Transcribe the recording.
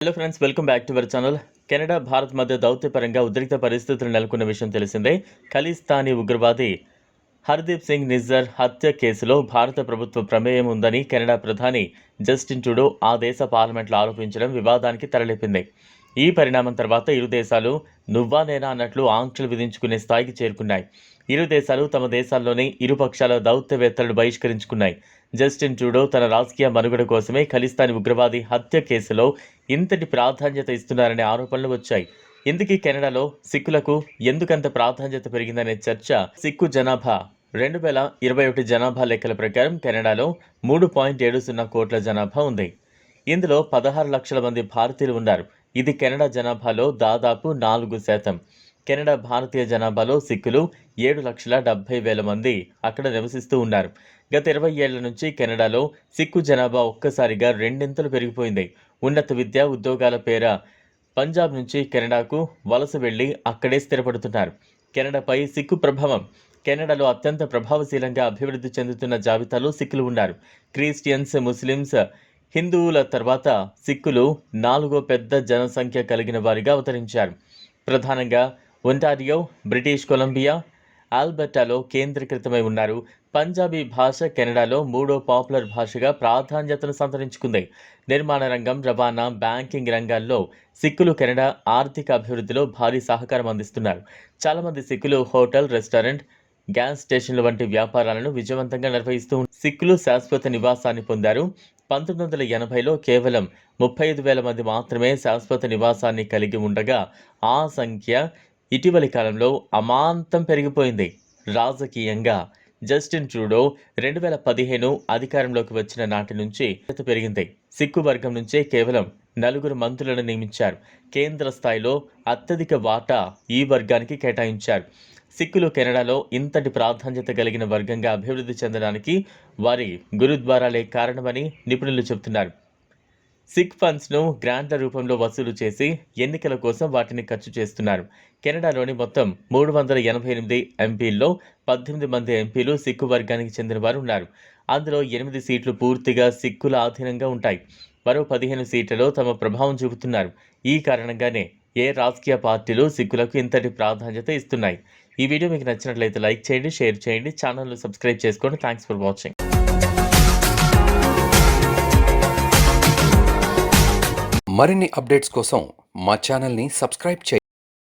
Hello friends welcome back to our channel Canada Bharat మధ్య దౌత్యపరంగా ఉద్రిక్త పరిస్థితులు నెలకొన్న విషయం తెలిసిందే. ఖలిస్తానీ ఉగ్రవాది హర్దీప్ సింగ్ నిజ్జర్ హత్య కేసులో భారత ప్రభుత్వ ప్రమేయం ఉందని కెనడా ప్రధాని జస్టిన్ టుడో ఆ దేశ పార్లమెంట్లో ఆరోపించడం వివాదానికి తెరలేపింది ఈ పరిణామం తర్వాత ఇరు దేశాలు నువ్వా నేనా అన్నట్లు ఆంక్షలు విధించుకునే స్థాయికి చేరుకున్నాయి. ఇరు దేశాలు తమ దేశాల్లోని ఇరు పక్షాల దౌత్యవేత్తలను బహిష్కరించుకున్నాయి. జస్టిన్ ట్రూడో తన రాజకీయ మనుగడ కోసమే ఖలిస్తాన్ ఉగ్రవాది హత్య కేసులో ఇంతటి ప్రాధాన్యత ఇస్తున్నారనే ఆరోపణలు వచ్చాయి. ఇందుకీ కెనడాలో సిక్కులకు ఎందుకంత ప్రాధాన్యత పెరిగిందనే చర్చ సిక్కు జనాభా రెండు వేల ఇరవై ఒకటి జనాభా లెక్కల ప్రకారం కెనడాలో మూడు పాయింట్ ఏడు సున్నా కోట్ల జనాభా ఉంది. ఇందులో పదహారు లక్షల మంది భారతీయులు ఉన్నారు. ఇది కెనడా జనాభాలో దాదాపు నాలుగు శాతం. కెనడా భారతీయ జనాభాలో సిక్కులు ఏడు లక్షల డెబ్బై వేల మంది అక్కడ నివసిస్తూ ఉన్నారు. గత ఇరవై ఏళ్ళ నుంచి కెనడాలో సిక్కు జనాభా ఒక్కసారిగా రెండింతలు పెరిగిపోయింది. ఉన్నత విద్య ఉద్యోగాల పేర పంజాబ్ నుంచి కెనడాకు వలస వెళ్ళి అక్కడే స్థిరపడుతున్నారు. కెనడాపై సిక్కు ప్రభావం. కెనడాలో అత్యంత ప్రభావశీలంగా అభివృద్ధి చెందుతున్న జాబితాలో సిక్కులు ఉన్నారు. క్రిస్టియన్స్ ముస్లిమ్స్ హిందువుల తర్వాత సిక్కులు నాలుగో పెద్ద జనసంఖ్య కలిగిన వారిగా అవతరించారు. ప్రధానంగా ఒంటారియో బ్రిటిష్ కొలంబియా ఆల్బర్టాలో కేంద్రీకృతమై ఉన్నారు. పంజాబీ భాష కెనడాలో మూడో పాపులర్ భాషగా ప్రాధాన్యతను సంతరించుకుంది. నిర్మాణ రంగం రవాణా బ్యాంకింగ్ రంగాల్లో సిక్కులు కెనడా ఆర్థిక అభివృద్ధిలో భారీ సహకారం అందిస్తున్నారు. చాలామంది సిక్కులు హోటల్ రెస్టారెంట్ గ్యాస్ స్టేషన్ల వంటి వ్యాపారాలను విజయవంతంగా నిర్వహిస్తూ సిక్కులు శాశ్వత నివాసాన్ని పొందారు. పంతొమ్మిది వందల ఎనభైలో కేవలం ముప్పై ఐదు వేల మంది మాత్రమే శాశ్వత నివాసాన్ని కలిగి ఉండగా ఆ సంఖ్య ఇటీవలి కాలంలో అమాంతం పెరిగిపోయింది. రాజకీయంగా జస్టిన్ ట్రూడో రెండు వేల పదిహేను అధికారంలోకి వచ్చిన నాటి నుంచి పెరిగింది. సిక్కు వర్గం నుంచే కేవలం నలుగురు మంత్రులను నియమించారు. కేంద్ర స్థాయిలో అత్యధిక వాటా ఈ వర్గానికి కేటాయించారు. సిక్కులు కెనడాలో ఇంతటి ప్రాధాన్యత కలిగిన వర్గంగా అభివృద్ధి చెందడానికి వారి గురుద్వారాలే కారణమని నిపుణులు చెబుతున్నారు. సిక్ ఫండ్స్ను గ్రాంట్ల రూపంలో వసూలు చేసి ఎన్నికల కోసం వాటిని ఖర్చు చేస్తున్నారు. కెనడాలోని మొత్తం మూడు వందల ఎనభై ఎనిమిది ఎంపీల్లో పద్దెనిమిది మంది ఎంపీలు సిక్కు వర్గానికి చెందిన వారు ఉన్నారు. అందులో ఎనిమిది సీట్లు పూర్తిగా సిక్కుల ఆధీనంగా ఉంటాయి. మరో పదిహేను సీట్లలో తమ ప్రభావం చూపుతున్నారు. ఈ కారణంగానే ఏ రాజకీయ పార్టీలు సిక్కులకు ఇంతటి ప్రాధాన్యత ఇస్తున్నాయి? ఈ వీడియో మీకు నచ్చినట్లయితే లైక్ చేయండి షేర్ చేయండి ఛానల్ను సబ్స్క్రైబ్ చేసుకోండి. థ్యాంక్స్ ఫర్ వాచింగ్ మరిన్ని అప్డేట్స్ కోసం మా ఛానల్ని సబ్స్క్రైబ్ చేయండి.